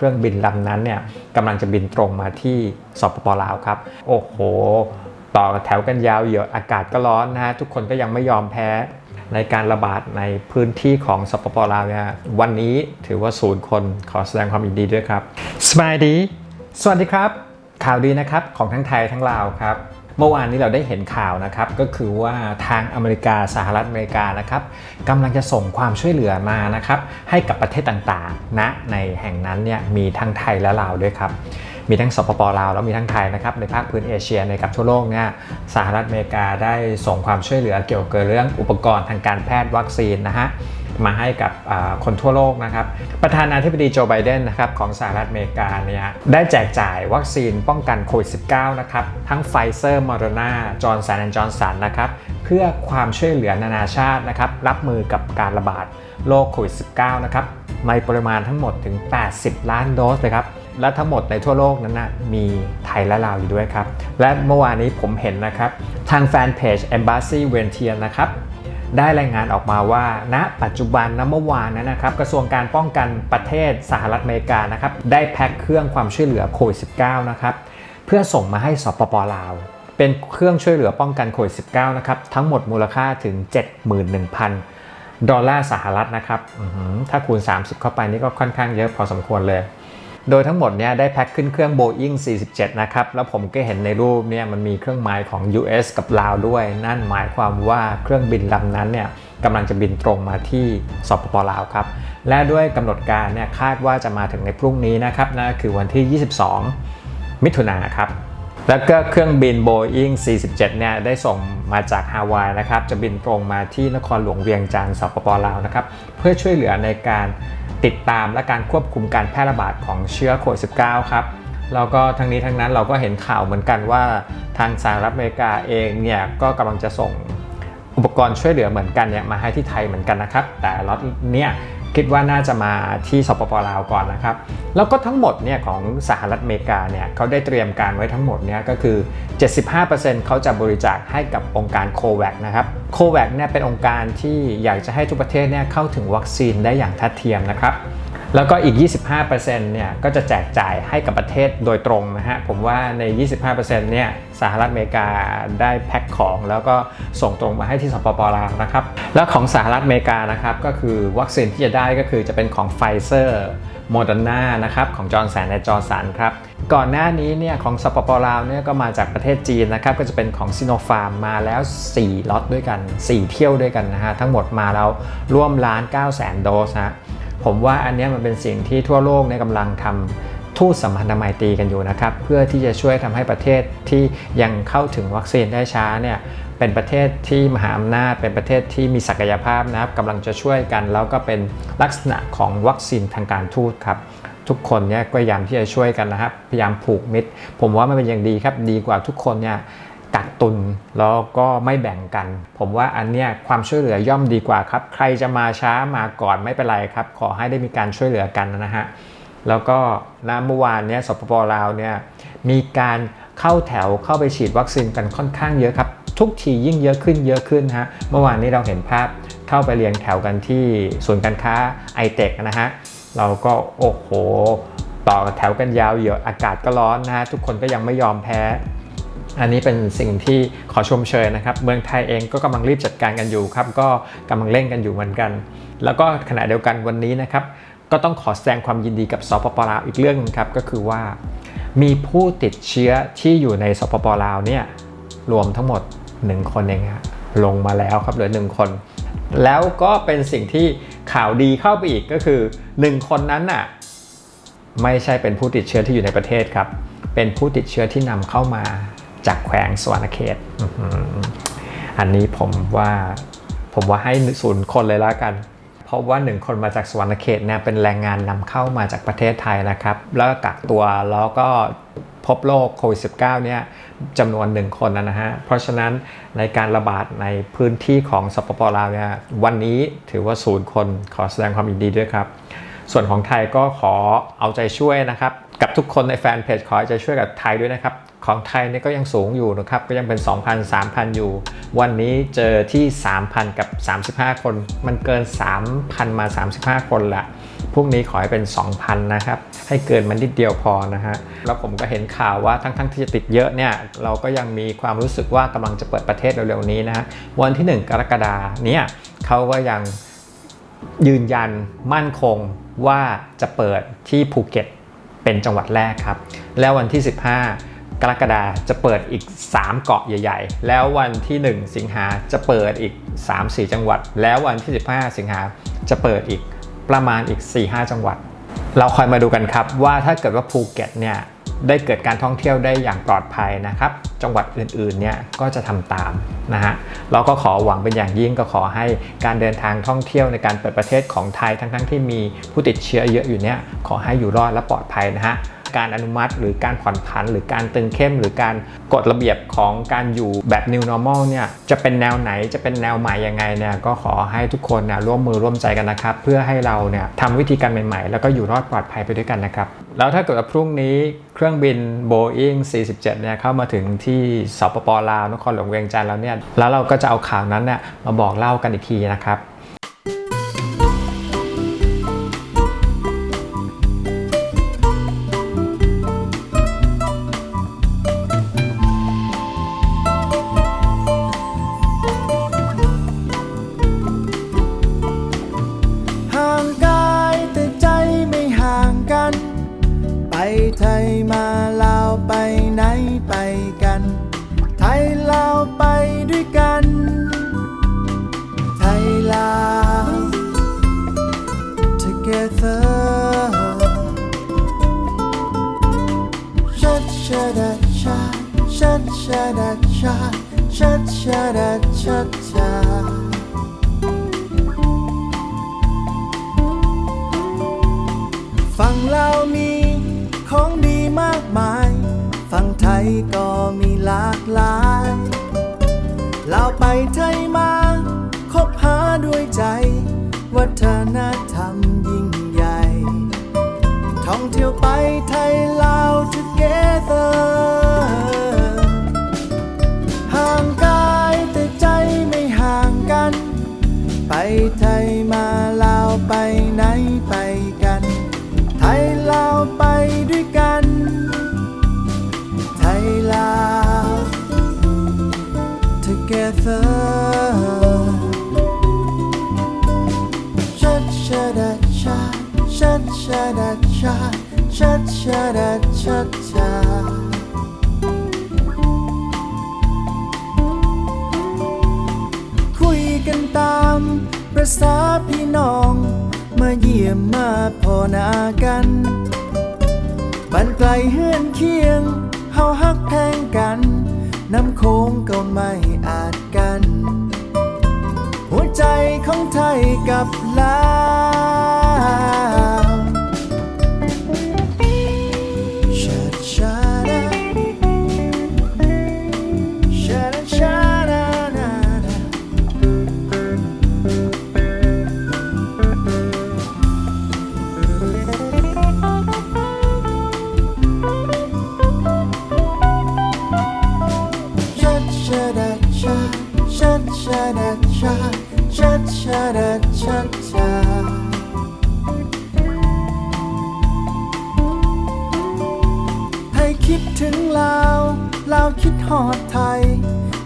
เครื่องบินลำนั้นเนี่ยกำลังจะบินตรงมาที่สปปลาวครับ โอ้โห ต่อแถวกันยาวเหยียดอากาศก็ร้อนนะฮะทุกคนก็ยังไม่ยอมแพ้ในการระบาดในพื้นที่ของสปปลาวเนี่ยวันนี้ถือว่าศูนย์คนขอแสดงความยินดีด้วยครับสบายดี สวัสดีครับ ข่าวดีนะครับของทั้งไทยทั้งลาวครับ เมื่อวานนี้เราได้เห็นข่าวนะครับ ก็คือว่าทางอเมริกาสหรัฐอเมริกานะครับกำลังจะส่งความช่วยเหลือมานะครับ ให้กับประเทศต่างๆณนะในแห่งนั้นเนี่ยมีทั้งไทยและลาวด้วยครับมีทั้งสปปลาวแล้วมีทั้งไทยนะครับในภาคพื้นเอเชียในกับทั่วโลกเนี่ยสหรัฐอเมริกาได้ส่งความช่วยเหลือเกี่ยวกับเรื่องอุปกรณ์ทางการแพทย์วัคซีนนะฮะ มาให้กับคนทั่วโลกนะครับ ประธานาธิบดีโจไบเดนนะครับของสหรัฐอเมริกาเนี่ยได้แจกจ่ายวัคซีนป้องกันโควิด -19 นะครับ ทั้งไฟเซอร์มอร์นาจอร์นสันแอนด์จอร์นสันนะครับ เพื่อความช่วยเหลือนานาชาตินะครับ รับมือกับการระบาดโรคโควิด -19 นะครับในปริมาณทั้งหมดถึง 80 ล้านโดสเลยครับและทั้งหมดในทั่วโลกนั้นนะมีไทยและลาวอยู่ด้วยครับ และเมื่อวานนี้ผมเห็นนะครับ ทางแฟนเพจ Embassy v e n t i a นะครับ ได้รายงานออกมาว่า ณ ปัจจุบันนะเมื่อวานนั้นะครับ กระทรวงการป้องกันประเทศสหรัฐอเมริกานะครับได้แพ็คเครื่องความช่วยเหลือโควิด -19 นะครับเพื่อส่งมาให้สปปลาว เป็นเครื่องช่วยเหลือป้องกันโควิด -19 นะครับทั้งหมดมูลค่าถึง 71,000 ดอลลาร์สหรัฐนะครับถ้าคูณ 30 เข้าไปนี่ก็ค่อนข้างเยอะพอสมควรเลย โดยทั้งหมดเนี่ยได้แพ็คขึ้นเครื่อง Boeing 47 นะครับ แล้วผมก็เห็นในรูปเนี่ยมันมีเครื่องหมายของ US กับลาวด้วย นั่นหมายความว่าเครื่องบินลำนั้นเนี่ยกำลังจะบินตรงมาที่สปปลาวครับ และด้วยกำหนดการเนี่ยคาดว่าจะมาถึงในพรุ่งนี้นะครับนั่นคือวันที่ 22 มิถุนาครับ แล้วก็เครื่องบิน Boeing 47 เนี่ยได้ส่งมาจากฮาวายนะครับจะบินตรงมาที่นครหลวงเวียงจันทร์สปปลาวนะครับเพื่อช่วยเหลือในการติดตามและการควบคุมการแพร่ระบาดของเชื้อโควิด -19 ครับแล้วก็ทั้งนี้ทั้งนั้นเราก็เห็นข่าวเหมือนกันว่าทางสหรัฐอเมริกาเองเนี่ยก็กำลังจะส่งอุปกรณ์ช่วยเหลือเหมือนกันเนี่ยมาให้ที่ไทยเหมือนกันนะครับ แต่ล็อตเนี่ย คิดว่าน่าจะมาที่สปปลาวก่อนนะครับ แล้วก็ทั้งหมดเนี่ยของสหรัฐอเมริกาเนี่ยเขาได้เตรียมการไว้ทั้งหมดเนี่ยก็คือ 75%เขาจะบริจาคให้กับองค์การโควัคนะครับโควัคเนี่ยเป็นองค์การที่อยากจะให้ทุกประเทศเนี่ยเข้าถึงวัคซีนได้อย่างทัดเทียมนะครับ แล้วก็อีก 25%เนี่ยก็จะแจกจ่ายให้กับประเทศโดยตรงนะฮะ ผมว่าใน 25%เนี่ยสหรัฐอเมริกาได้แพ็คของ แล้วก็ส่งตรงมาให้ที่สปปลาวนะครับ แล้วของสหรัฐอเมริกานะครับก็คือวัคซีนที่จะได้ก็คือจะเป็นของไฟเซอร์โมเดอร์นานะครับของจอร์นแสนและจอร์สันครับก่อนหน้านี้เนี่ยของสปปลาวเนี่ยก็มาจากประเทศจีนนะครับก็จะเป็นของซิโนฟาร์มมาแล้ว 4ล็อตด้วยกัน 4 เที่ยวด้วยกันนะฮะทั้งหมดมาแล้วร่วมล้าน9แสนโดสฮะ ผมว่าอันนี้มันเป็นสิ่งที่ทั่วโลกในกำลังทำทูตสัมพันธไมตรีกันอยู่นะครับ เพื่อที่จะช่วยทำให้ประเทศที่ยังเข้าถึงวัคซีนได้ช้าเนี่ยเป็นประเทศที่มหาอำนาจ เป็นประเทศที่มีศักยภาพนะครับกำลังจะช่วยกัน แล้วก็เป็นลักษณะของวัคซีนทางการทูตครับทุกคนเนี่ยก็พยายามที่จะช่วยกันนะครับ พยายามผูกมิตร ผมว่ามันเป็นอย่างดีครับ ดีกว่าทุกคนเนี่ย กักตุน แล้วก็ไม่แบ่งกัน ผมว่าอันเนี้ยความช่วยเหลือย่อมดีกว่าครับ ใครจะมาช้ามาก่อนไม่เป็นไรครับ ขอให้ได้มีการช่วยเหลือกันนะฮะแล้วก็นะเมื่อวานเนี้ยสปปลาวเนี่ยมีการเข้าแถวเข้าไปฉีดวัคซีนกันค่อนข้างเยอะครับ ทุกทียิ่งเยอะขึ้นเยอะขึ้นฮะเมื่อวานนี้เราเห็นภาพเข้าไปเรียงแถวกันที่ศูนย์การค้าไอเทคนะฮะเราก็โอ้โห ต่อแถวกันยาวเหยียดอากาศก็ร้อนนะฮะทุกคนก็ยังไม่ยอมแพ้ อันนี้เป็นสิ่งที่ขอชมเชยนะครับ เมืองไทยเองก็กำลังรีบจัดการกันอยู่ครับ ก็กำลังเร่งกันอยู่เหมือนกัน แล้วก็ขณะเดียวกันวันนี้นะครับ ก็ต้องขอแสดงความยินดีกับสปปลาวอีกเรื่องนึงครับ ก็คือว่ามีผู้ติดเชื้อที่อยู่ในสปปลาวเนี่ยรวมทั้งหมด 1 คนเองฮะลงมาแล้วครับเหลือ 1 คน แล้วก็เป็นสิ่งที่ข่าวดีเข้าไปอีกก็คือ 1 คนนั้นน่ะไม่ใช่เป็นผู้ติดเชื้อที่อยู่ในประเทศครับ เป็นผู้ติดเชื้อที่นำเข้ามา จากแขวงสวรรณเขตอันนี้ผมว่าผมว่าให้ศูนย์คนเลยละกัน เพราะว่าหนึ่งคนมาจากสวรรณเขตเนี่ยเป็นแรงงานนำเข้ามาจากประเทศไทยนะครับ แล้วก็กักตัวแล้วก็พบโรคโควิด -19 เนี่ยจำนวนหนึ่งคนนะฮะ เพราะฉะนั้นในการระบาดในพื้นที่ของสปปลาวเนี่ยวันนี้ถือว่าศูนย์คนขอแสดงความยินดีด้วยครับ ส่วนของไทยก็ขอเอาใจช่วยนะครับ กับทุกคนในแฟนเพจขอเอาใจช่วยกับไทยด้วยนะครับ ของไทยเนี่ยก็ยังสูงอยู่นะครับก็ยังเป็น 2,000 3,000 อยู่ วันนี้เจอที่ 3,000 กับ 35 คน มันเกิน 3,000 มา 35 คนละพรุ่งนี้ขอให้เป็น 2,000 นะครับ ให้เกินมันนิดเดียวพอนะฮะ แล้วผมก็เห็นข่าวว่าทั้งๆที่จะติดเยอะเนี่ย เราก็ยังมีความรู้สึกว่ากำลังจะเปิดประเทศเร็วๆนี้นะฮะ วันที่ 1 กรกฎาเนี่ยเขาก็ยังยืนยันมั่นคงว่าจะเปิดที่ภูเก็ตเป็นจังหวัดแรกครับ แล้ววันที่ 15 กรกฎาจะเปิดอีก 3 เกาะใหญ่ ๆ แล้ววันที่ 1 สิงหาจะเปิดอีก 3-4 จังหวัด แล้ววันที่ 15 สิงหาจะเปิดอีกประมาณอีก 4-5 จังหวัด เราคอยมาดูกันครับว่าถ้าเกิดว่าภูเก็ตเนี่ยได้เกิดการท่องเที่ยวได้อย่างปลอดภัยนะครับ จังหวัดอื่นๆเนี่ยก็จะทำตามนะฮะเราก็ขอหวังเป็นอย่างยิ่งก็ขอให้การเดินทางท่องเที่ยวในการเปิดประเทศของไทยทั้งๆที่มีผู้ติดเชื้อเยอะอยู่เนี่ยขอให้อยู่รอดและปลอดภัยนะฮะ การอนุมัติ หรือการผ่อนผัน หรือการตึงเข้ม หรือการกฎระเบียบของการอยู่แบบ new normal เนี่ยจะเป็นแนวไหนจะเป็นแนวใหม่ยังไงเนี่ยก็ขอให้ทุกคนนะร่วมมือร่วมใจกันนะครับ เพื่อให้เราเนี่ยทำวิธีการใหม่ๆ แล้วก็อยู่รอดปลอดภัยไปด้วยกันนะครับ แล้วถ้าเกิดว่าพรุ่งนี้เครื่องบิน Boeing 47 เนี่ยเข้ามาถึงที่สปปลาวนครหลวงเวียงจันทร์แล้วเนี่ยแล้วเราก็จะเอาข่าวนั้นเนี่ยมาบอกเล่ากันอีกทีนะครับ together ชัดชาดาชาชัดชาดาชาชัดชาดาชัดชาฝั่งลาวมีของดีมากมาย ฝั่งไทยก็มีหลากหลายลาวไปไทยมา คบหาด้วยใจ วัฒนธรรม ไปไทยลาว ชาดาชัดชาคุยกันตามประษาพี่น้อง มาเยี่ยมมาพอนากันบันไกลเฮือนเคียง เฮาฮักแพงกัน น้ำโค้งก็ไม่อาจกัน หัวใจของไทยกับลาว ชาดาชาชัดชาดาชัดชาไทยคิดถึงลาวลาวคิดหอดไทย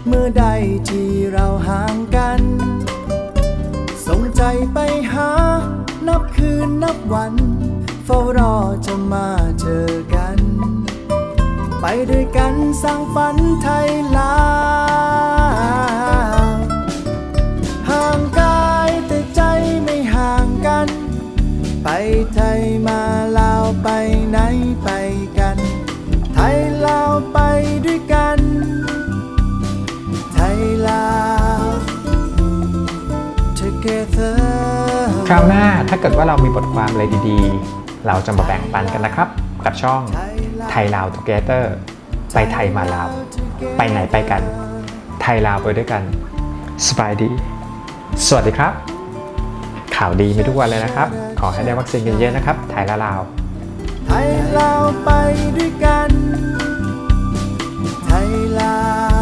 เมื่อใดที่เราห่างกันส่งใจไปหา นับคืนนับวัน เฝ้ารอจะมาเจอกัน ไปด้วยกันสร้างฝันไทยลา มาลาวไปไหนไปกัน ไทยลาวไปด้วยกัน ไทยลาว together คราวหน้าถ้าเกิดว่าเรามีบทความอะไรดีๆ เราจะมาแบ่งปันกันนะครับ กับช่องไทยลาว Together ไปไทยมาลาว ไปไหนไปกัน ไทยลาวไปด้วยกันสบายดี สวัสดีครับ ข่าวดีมีทุกวันเลยนะครับ ขอให้ได้วัคซีนกันเยอะนะครับ ไทยและลาว ไทยลาวไปด้วยกัน ไทยลาว